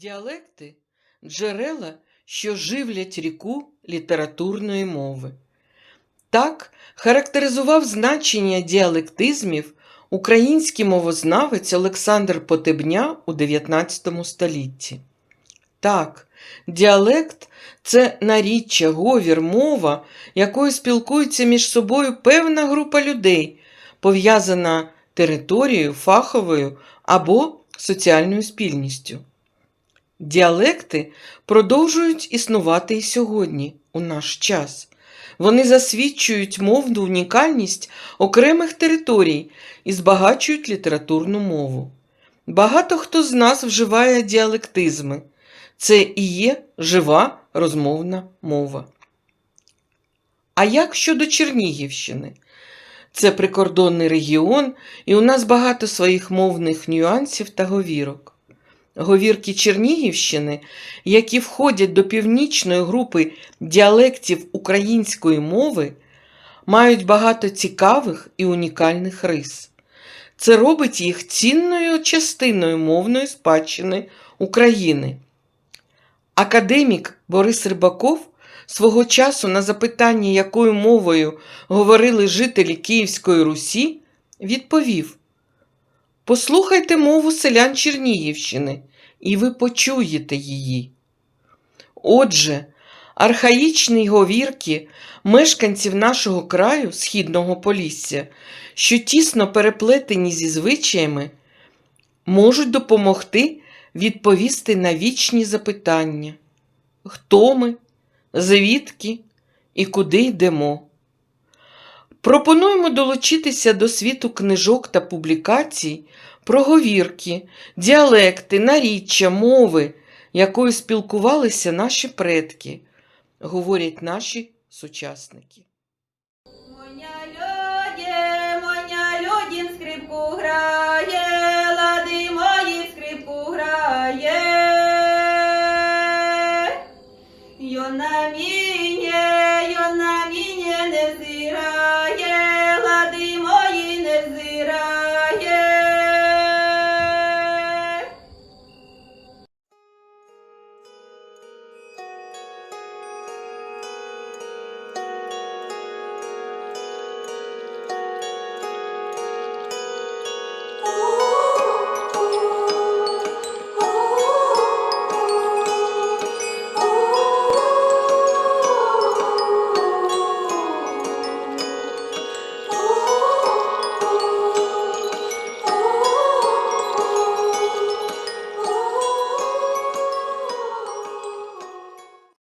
Діалекти джерела, що живлять ріку літературної мови. Так характеризував значення діалектизмів український мовознавець Олександр Потебня у 19 столітті. Так, діалект це наріччя, говір, мова, якою спілкується між собою певна група людей, пов'язана територією, фаховою або соціальною спільністю. Діалекти продовжують існувати і сьогодні, у наш час. Вони засвідчують мовну унікальність окремих територій і збагачують літературну мову. Багато хто з нас вживає діалектизми. Це і є жива розмовна мова. А як щодо Чернігівщини? Це прикордонний регіон, і у нас багато своїх мовних нюансів та говірок. Говірки Чернігівщини, які входять до північної групи діалектів української мови, мають багато цікавих і унікальних рис. Це робить їх цінною частиною мовної спадщини України. Академік Борис Рибаков свого часу на запитання, якою мовою говорили жителі Київської Русі, відповів: Послухайте мову селян Чернігівщини, і ви почуєте її. Отже, архаїчні говірки мешканців нашого краю, східного Полісся, що тісно переплетені зі звичаями, можуть допомогти відповісти на вічні запитання: хто ми, звідки і куди йдемо. Пропонуємо долучитися до світу книжок та публікацій про говірки, діалекти, наріччя, мови, якою спілкувалися наші предки, говорять наші сучасники.